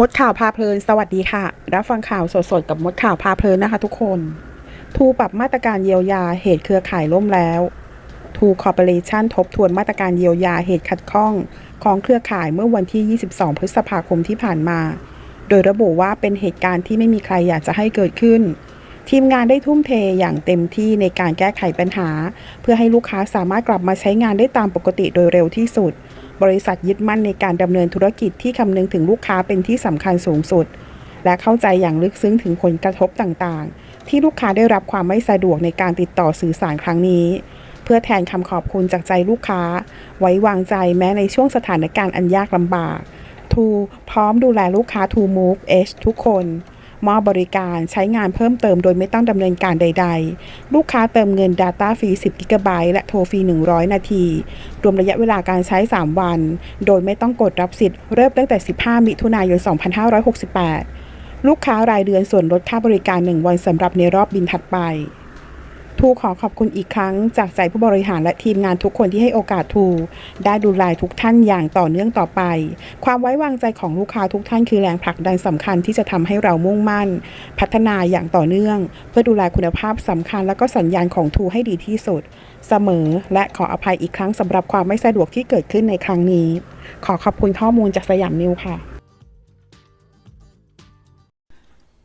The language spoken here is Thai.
มดข่าวพาเพลิน สวัสดีค่ะ รับฟังข่าวสดๆ กับมดข่าวพาเพลินนะคะทุกคน ทูปรับมาตรการเยียวยาเหตุเครือข่ายล่มแล้ว ทูคอร์ปอเรชันทบทวนมาตรการเยียวยาเหตุขัดข้อง ของเครือข่ายเมื่อวันที่ 22 พฤษภาคมที่ผ่านมา โดยระบุว่าเป็นเหตุการณ์ที่ไม่มีใครอยากจะให้เกิดขึ้น ทีมงานได้ทุ่มเทอย่างเต็มที่ในการแก้ไขปัญหา เพื่อให้ลูกค้าสามารถกลับมาใช้งานได้ตามปกติโดยเร็วที่สุด บริษัทยึดมั่นในการดำเนินธุรกิจที่คำนึงถึงลูกค้าเป็นที่สำคัญสูงสุด และเข้าใจอย่างลึกซึ้งถึงผลกระทบต่างๆ ที่ลูกค้าได้รับความไม่สะดวกในการติดต่อสื่อสารครั้งนี้ เพื่อแทนคำขอบคุณจากใจลูกค้า ไว้วางใจแม้ในช่วงสถานการณ์อันยากลำบากทูพร้อมดูแลลูกค้าทูมูฟเอชทุกคน มอบบริการใช้งานเพิ่มเติมโดยไม่ต้องดำเนินการใด ๆ ลูกค้าเติมเงิน Data ฟรี 10 กิกะไบต์และโทรฟรี 100 นาที รวมระยะเวลาการใช้ 3 วัน โดยไม่ต้องกดรับสิทธิ์เริ่มตั้งแต่ 15 มิถุนายน 2568 ลูกค้ารายเดือนส่วนลดค่าบริการ 1 วันสำหรับในรอบบินถัดไป ทูขอขอบคุณอีกครั้ง จากใจผู้บริหารและทีมงานทุกคนที่ให้โอกาสทู ได้ดูแลทุกท่านอย่างต่อเนื่องต่อไป ความไว้วางใจของลูกค้าทุกท่านคือแรงผลักดันสำคัญที่จะทำให้เรามุ่งมั่น พัฒนาอย่างต่อเนื่อง เพื่อดูแลคุณภาพสำคัญ และก็สัญญาณของทูให้ดีที่สุด เสมอ และขออภัยอีกครั้งสำหรับความไม่สะดวกที่เกิดขึ้นในครั้งนี้ ขอขอบคุณข้อมูลจากสยามนิวค่ะ